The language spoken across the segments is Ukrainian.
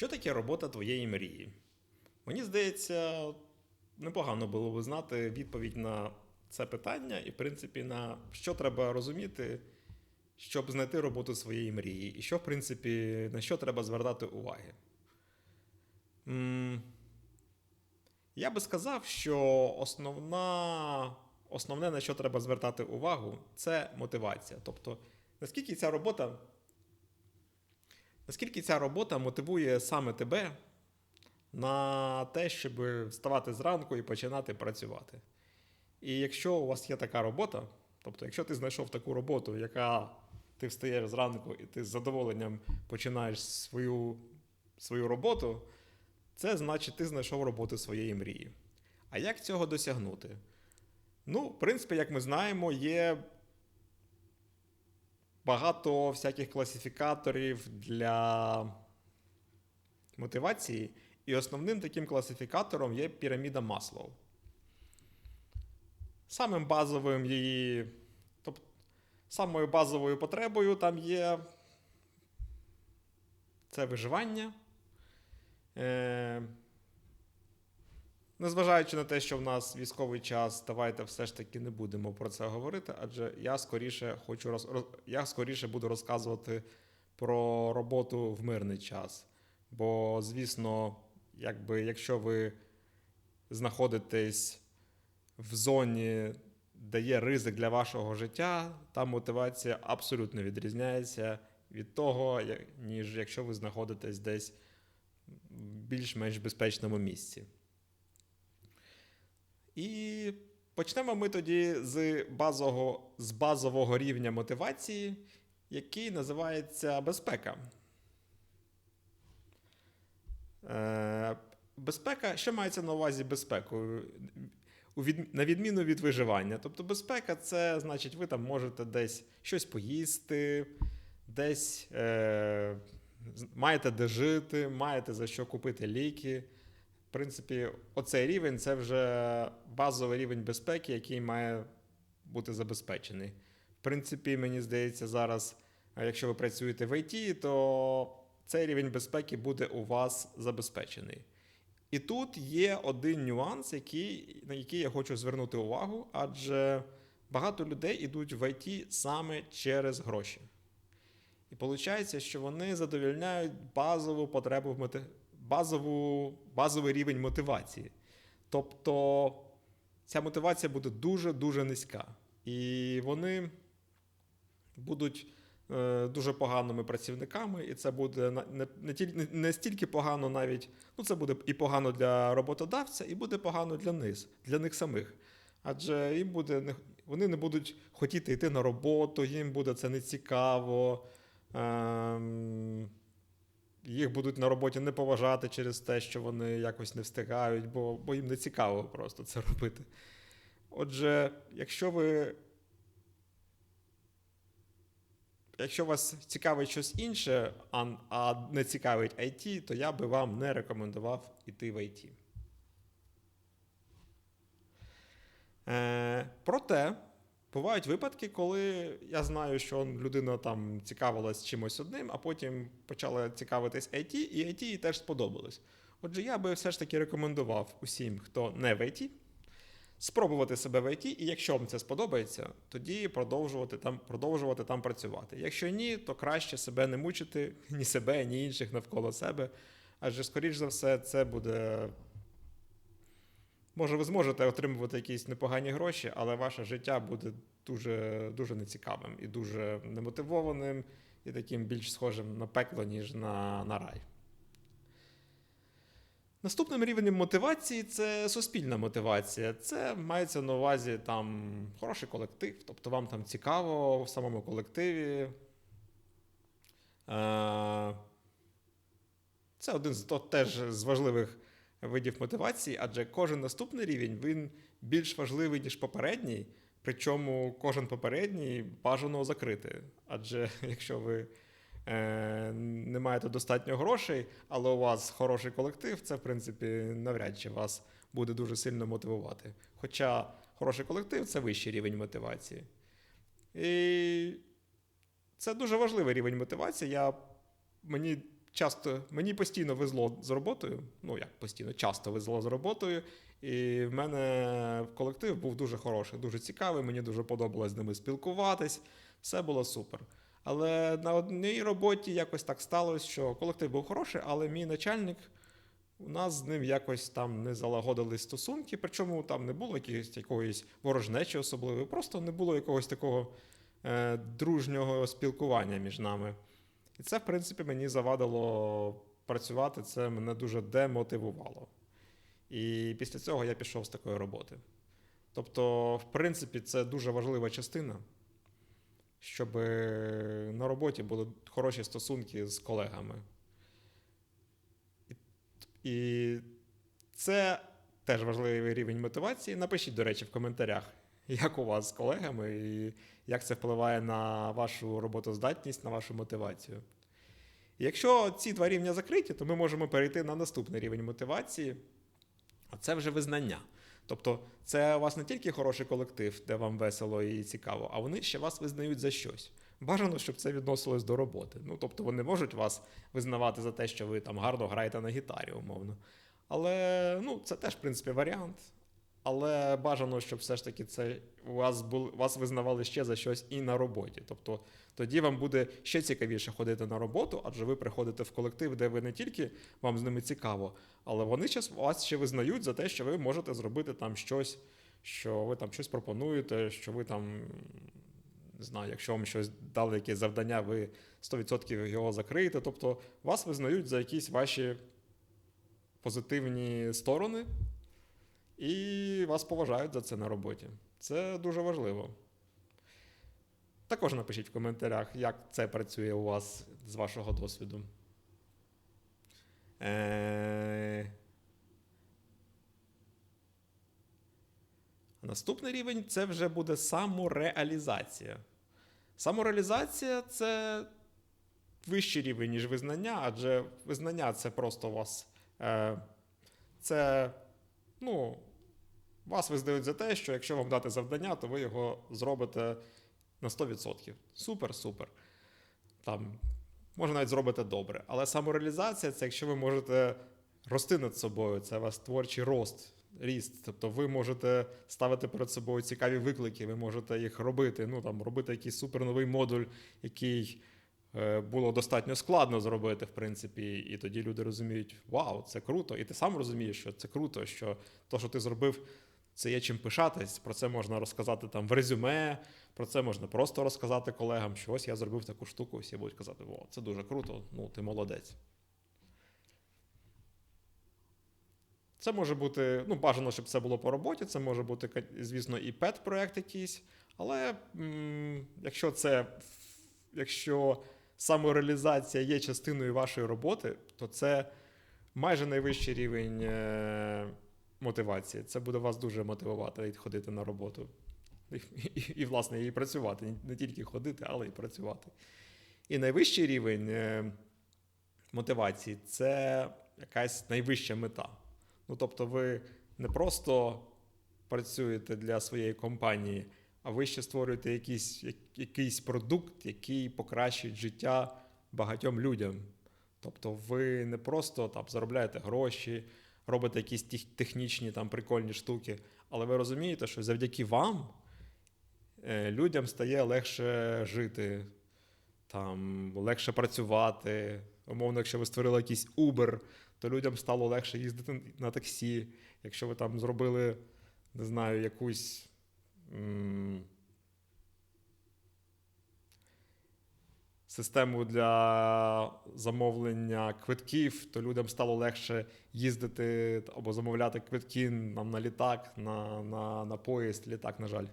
Що таке робота твоєї мрії? Мені здається, непогано було б знати відповідь на це питання, і, в принципі, на що треба розуміти, щоб знайти роботу своєї мрії, і що, в принципі, на що треба звертати уваги. Я би сказав, що основна, основне, на що треба звертати увагу, це мотивація. Тобто, наскільки ця робота, наскільки ця робота мотивує саме тебе на те, щоб вставати зранку і починати працювати. І якщо у вас є така робота, тобто, якщо ти знайшов таку роботу, яка ти встаєш зранку і ти з задоволенням починаєш свою, свою роботу, це значить, ти знайшов роботу своєї мрії. А як цього досягнути? Ну, в принципі, як ми знаємо, є багато всяких класифікаторів для мотивації, і основним таким класифікатором є піраміда Маслоу. Самим базовим її, тобто самою базовою потребою там є це виживання. Незважаючи на те, що в нас військовий час, давайте все ж таки не будемо про це говорити, адже я скоріше хочу роз, я скоріше буду розказувати про роботу в мирний час. Бо, звісно, якби, якщо ви знаходитесь в зоні, де є ризик для вашого життя, там мотивація абсолютно відрізняється від того, ніж якщо ви знаходитесь десь в більш-менш безпечному місці. І почнемо ми тоді з базового, з базового рівня мотивації, який називається безпека. Е, Безпека, що мається на увазі безпекою? Від, на відміну від виживання. Тобто безпека це значить, ви там можете десь щось поїсти, десь е, маєте де жити, маєте за що купити ліки. Принципі, оцей рівень це вже базовий рівень безпеки, який має бути забезпечений. В принципі, мені здається, зараз, якщо ви працюєте в ІТ, то цей рівень безпеки буде у вас забезпечений. І тут є один нюанс, який, на який я хочу звернути увагу, адже багато людей йдуть в ІТ саме через гроші. І виходить, що вони задовільняють базову потребу в. Базову... базовий рівень мотивації. Тобто ця мотивація буде дуже-дуже низька. І вони будуть е, дуже поганими працівниками, і це буде не, не, не стільки погано навіть, ну це буде і погано для роботодавця, і буде погано для них, для них самих. Адже їм буде не, вони не будуть хотіти йти на роботу, їм буде це нецікаво. Ем, їх будуть на роботі не поважати через те, що вони якось не встигають, бо, бо їм не цікаво просто це робити. Отже, якщо ви. Якщо вас цікавить щось інше, а, не цікавить IT, то я би вам не рекомендував іти в IT. Е, проте, бувають випадки, коли я знаю, що людина там цікавилась чимось одним, а потім почала цікавитись IT, і IT їй теж сподобалось. Отже, я би все ж таки рекомендував усім, хто не в IT, спробувати себе в IT, і якщо вам це сподобається, тоді продовжувати там, продовжувати там працювати. Якщо ні, то краще себе не мучити ні себе, ні інших навколо себе. Адже, скоріш за все, це буде. Може, ви зможете отримувати якісь непогані гроші, але ваше життя буде дуже, дуже нецікавим і дуже немотивованим, і таким більш схожим на пекло, ніж на, на рай. Наступним рівнем мотивації це суспільна мотивація. Це мається на увазі там хороший колектив, тобто вам там цікаво в самому колективі. Е, Це один з теж з важливих видів мотивації, адже кожен наступний рівень він більш важливий, ніж попередній. Причому кожен попередній бажано закрити. Адже якщо ви е, не маєте достатньо грошей, але у вас хороший колектив, це в принципі навряд чи вас буде дуже сильно мотивувати. Хоча хороший колектив це вищий рівень мотивації. І це дуже важливий рівень мотивації. Я, мені часто мені постійно везло з роботою. Ну як постійно, часто везло з роботою. І в мене колектив був дуже хороший, дуже цікавий. Мені дуже подобалось з ними спілкуватись. Все було супер. Але на одній роботі якось так сталося, що колектив був хороший, але мій начальник. У нас з ним якось там не залагодили стосунки, причому там не було якоїсь, якоїсь ворожнечі особливої, просто не було якогось такого е, дружнього спілкування між нами. І це, в принципі, мені завадило працювати, це мене дуже демотивувало. І після цього я пішов з такої роботи. Тобто, в принципі, це дуже важлива частина, щоб на роботі були хороші стосунки з колегами. І, і це теж важливий рівень мотивації. Напишіть, до речі, в коментарях, як у вас з колегами і як це впливає на вашу роботоздатність, на вашу мотивацію. Якщо ці два рівня закриті, то ми можемо перейти на наступний рівень мотивації, а це вже визнання. Тобто, це у вас не тільки хороший колектив, де вам весело і цікаво, а вони ще вас визнають за щось. Бажано, щоб це відносилось до роботи. Ну, тобто вони можуть вас визнавати за те, що ви там гарно граєте на гітарі, умовно. Але ну, це теж, в принципі, варіант. Але бажано, щоб все ж таки це вас бул, вас визнавали ще за щось і на роботі. Тобто тоді вам буде ще цікавіше ходити на роботу, адже ви приходите в колектив, де ви не тільки вам з ними цікаво, але вони вас ще визнають за те, що ви можете зробити там щось, що ви там щось пропонуєте, що ви там. Не знаю, якщо вам щось дали якесь завдання, ви 100% його закриєте. Тобто вас визнають за якісь ваші позитивні сторони, і вас поважають за це на роботі. Це дуже важливо. Також напишіть в коментарях, як це працює у вас з вашого досвіду. Е... Наступний рівень це вже буде самореалізація. Самореалізація це вищий рівень, ніж визнання, адже визнання це просто у вас. Е... Це, ну, вас визнають за те, що якщо вам дати завдання, то ви його зробите на 100%. Супер, супер. Там, можна навіть зробити добре. Але самореалізація це якщо ви можете рости над собою, це у вас творчий рост, ріст. Тобто ви можете ставити перед собою цікаві виклики, ви можете їх робити. Ну, там, робити якийсь суперновий модуль, який е, було достатньо складно зробити, в принципі, і тоді люди розуміють, вау, це круто. І ти сам розумієш, що це круто, що то, що ти зробив, це є чим пишатись. Про це можна розказати там в резюме, про це можна просто розказати колегам, що ось я зробив таку штуку, всі будуть казати, о, це дуже круто, ну ти молодець. Це може бути, ну, бажано, щоб це було по роботі, це може бути, звісно, і пет-проект якийсь, але м- якщо це, якщо самореалізація є частиною вашої роботи, то це майже найвищий рівень е- мотивації. Це буде вас дуже мотивувати ходити на роботу. І, і, і, власне, і працювати. Не тільки ходити, але й працювати. І найвищий рівень е, мотивації це якась найвища мета. Ну, тобто, ви не просто працюєте для своєї компанії, а ви ще створюєте якийсь, якийсь продукт, який покращить життя багатьом людям. Тобто, ви не просто там заробляєте гроші, робите якісь технічні там прикольні штуки, але ви розумієте, що завдяки вам людям стає легше жити, там, легше працювати. Умовно, якщо ви створили якийсь Uber, то людям стало легше їздити на таксі. Якщо ви там зробили, не знаю, якусь. Систему для замовлення квитків, то людям стало легше їздити або замовляти квитки нам на літак, на на, на поїзд. Літак, на жаль,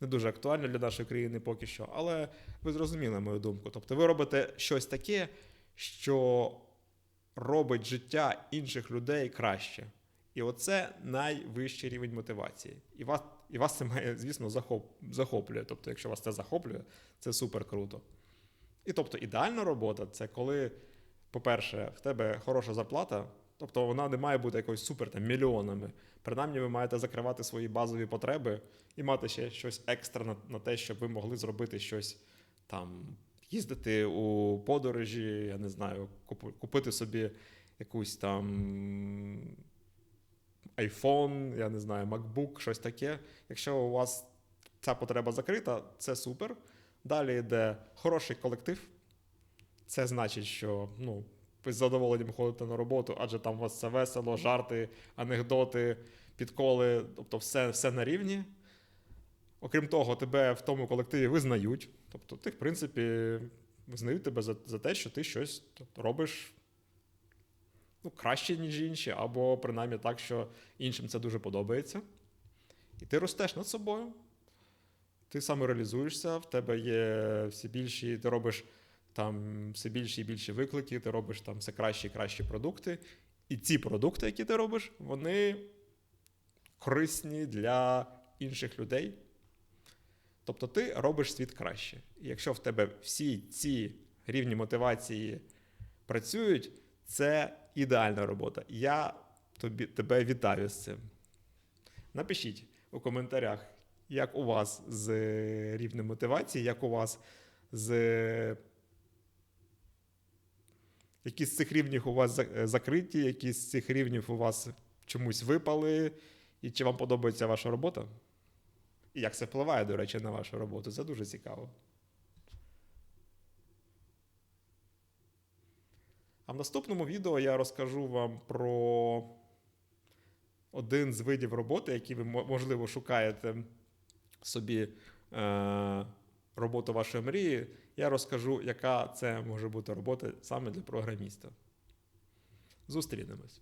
не дуже актуально для нашої країни поки що. Але ви зрозуміли мою думку. Тобто, ви робите щось таке, що робить життя інших людей краще. І оце найвищий рівень мотивації. І вас, і вас це має, звісно, захоп, захоплює. Тобто, якщо вас це захоплює, це супер круто. І тобто ідеальна робота це коли, по-перше, в тебе хороша зарплата, тобто вона не має бути якоюсь супер там, мільйонами. Принаймні, ви маєте закривати свої базові потреби і мати ще щось екстра на, на те, щоб ви могли зробити щось там, їздити у подорожі, я не знаю, купити собі якусь там iPhone, я не знаю, MacBook, щось таке. Якщо у вас ця потреба закрита, це супер. Далі йде хороший колектив. Це значить, що ну, ви з задоволенням ходите на роботу, адже там у вас все весело, жарти, анекдоти, підколи, тобто все, все на рівні. Окрім того, тебе в тому колективі визнають. Тобто, ти, в принципі, визнають тебе за, за те, що ти щось робиш ну, краще, ніж інші, або принаймні так, що іншим це дуже подобається. І ти ростеш над собою. Ти самореалізуєшся, в тебе є всі більші, ти робиш там все більші і більші виклики, ти робиш там все кращі і кращі продукти. І ці продукти, які ти робиш, вони корисні для інших людей. Тобто ти робиш світ краще. І якщо в тебе всі ці рівні мотивації працюють, це ідеальна робота. Я тобі, тебе вітаю з цим. Напишіть у коментарях, як у вас з рівнем мотивації, як у вас з. Які з цих рівнів у вас закриті, які з цих рівнів у вас чомусь випали, і чи вам подобається ваша робота? І як це впливає, до речі, на вашу роботу? Це дуже цікаво. А в наступному відео я розкажу вам про один з видів роботи, який ви, можливо, шукаєте собі е, роботу вашої мрії. Я розкажу, яка це може бути робота саме для програміста. Зустрінемось.